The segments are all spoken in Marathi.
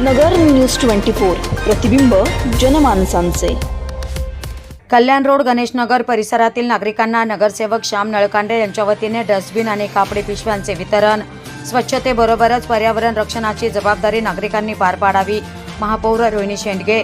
नगर न्यूज ट्वेंटी फोर प्रतिबिंब जनमानसांचे. कल्याण रोड गणेशनगर परिसरातील नागरिकांना नगरसेवक श्याम नळकांडे यांच्या वतीने डस्टबिन आणि कापडी पिशव्यांचे वितरण. स्वच्छतेबरोबरच पर्यावरण रक्षणाची जबाबदारी नागरिकांनी पार पाडावी महापौर रोहिणी शेंडगे.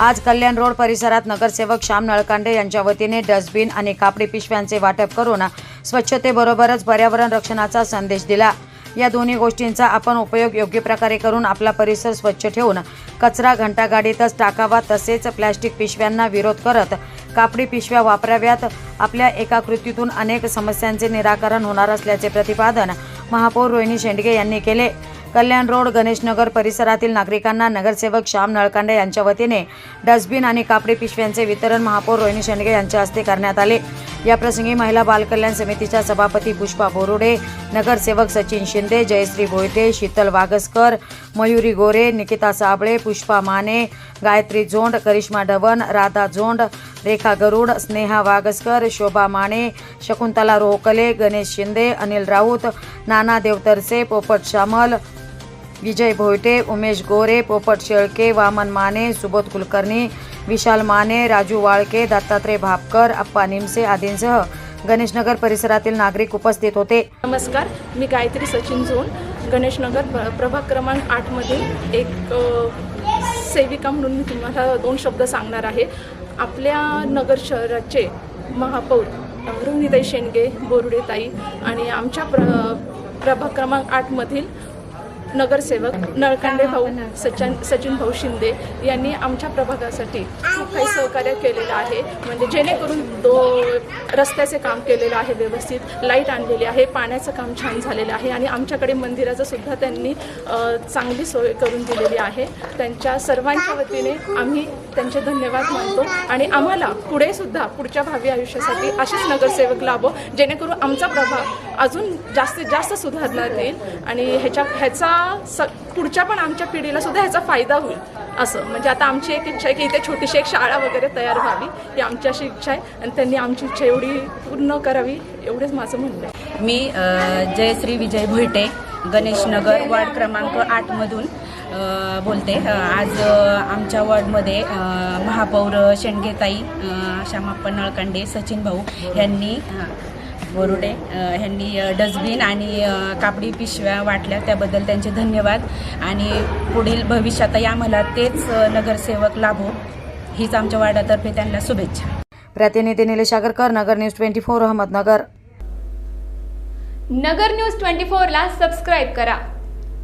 आज कल्याण रोड परिसरात नगरसेवक श्याम नळकांडे यांच्या वतीने डस्टबिन आणि कापडी पिशव्यांचे वाटप करून स्वच्छतेबरोबरच पर्यावरण रक्षणाचा संदेश दिला. या दोन्ही गोष्टींचा आपण उपयोग योग्य प्रकारे करून आपला परिसर स्वच्छ ठेवून कचरा घंटागाडीतच टाकावा तसेच प्लॅस्टिक पिशव्यांना विरोध करत कापडी पिशव्या वापराव्यात. आपल्या एका कृतीतून अनेक समस्यांचे निराकरण होणार असल्याचे प्रतिपादन महापौर रोहिणी शेंडगे यांनी केले. कल्याण रोड गणेशनगर परिसरातील नागरिकांना नगरसेवक श्याम नळकांडे यांच्या वतीने डस्टबिन आणि कापडी पिशव्यांचे वितरण महापौर रोहिणी शेंडगे यांच्या हस्ते करण्यात आले. याप्रसंगी महिला बालकल्याण समितीच्या सभापती पुष्पा बोरुडे नगरसेवक सचिन शिंदे जयश्री भोयटे शीतल वागसकर मयुरी गोरे निकिता साबळे पुष्पा माने गायत्री झोंड करिश्मा डवन राधा झोंड रेखा गरुड स्नेहा वागसकर शोभा माने शकुंतला रोहकले गणेश शिंदे अनिल राऊत नाना देवतरसे पोपट शामल विजय भोयटे उमेश गोरे पोपट शेळके वामन माने सुबोध कुलकर्णी विशाल माने राजू वाळके दत्तात्रय भापकर अप्पा निमसे आदींसह गणेशनगर परिसरातील नागरिक उपस्थित होते. नमस्कार मी गायत्री सचिन झोन गणेशनगर प्र- प्रभाग क्रमांक आठमधील एक सेविका म्हणून मी तुम्हाला दोन शब्द सांगणार आहे. आपल्या नगर शहराचे महापौर अ, रोहिणीताई शेंडगे बोरुडेताई आणि आमच्या प्र प्रभाग क्रमांक आठमधील नगरसेवक नळकांडे भाऊ सचिन सचिन भाऊ शिंदे यांनी आमच्या प्रभागासाठी खूप काही सहकार्य केलेलं आहे. म्हणजे जेणेकरून दो रस्त्याचे काम केलेलं आहे व्यवस्थित लाइट आणलेली आहे पाण्याचं काम छान झालेलं आहे आणि आमच्याकडे मंदिराचं सुद्धा त्यांनी चांगली सोय करून दिलेली आहे. त्यांच्या सर्वांच्या वतीने आम्ही त्यांचे धन्यवाद मानतो आणि आम्हाला पुढे सुद्धा पुढच्या भावी आयुष्यासाठी असेच नगरसेवक लाभो जेणेकरून आमचा प्रभाग अजून जास्तीत जास्त सुधारण्यात येईल आणि ह्याच्या ह्याचा स पुढच्या पण आमच्या पिढीला सुद्धा ह्याचा फायदा होईल असं. म्हणजे आता आमची एक इच्छा आहे की इथे छोटीशी एक शाळा वगैरे तयार व्हावी ही आमची अशी इच्छा आहे. आणि त्यांनी आमची इच्छा एवढी पूर्ण करावी एवढंच माझं म्हणणं आहे. मी जयश्री विजय भोईटे गणेशनगर वार्ड क्रमांक आठमधून बोलते. आज आमच्या वॉर्डमध्ये महापौर शेंडगेताई श्यामाप्पा नळकांडे सचिन भाऊ यांनी बोरुडे अ, ह्यांनी डस्टबिन आणि कापडी पिशव्या वाटल्या. त्याबद्दल त्यांचे धन्यवाद. आणि पुढील भविष्यातही आम्हाला तेच नगरसेवक लाभो हीच आमच्या वार्डातर्फे त्यांना शुभेच्छा. प्रतिनिधी Nilesh Agarkar Nagar news twenty four Ahmednagar. Nagar news twenty फोरला सबस्क्राईब करा.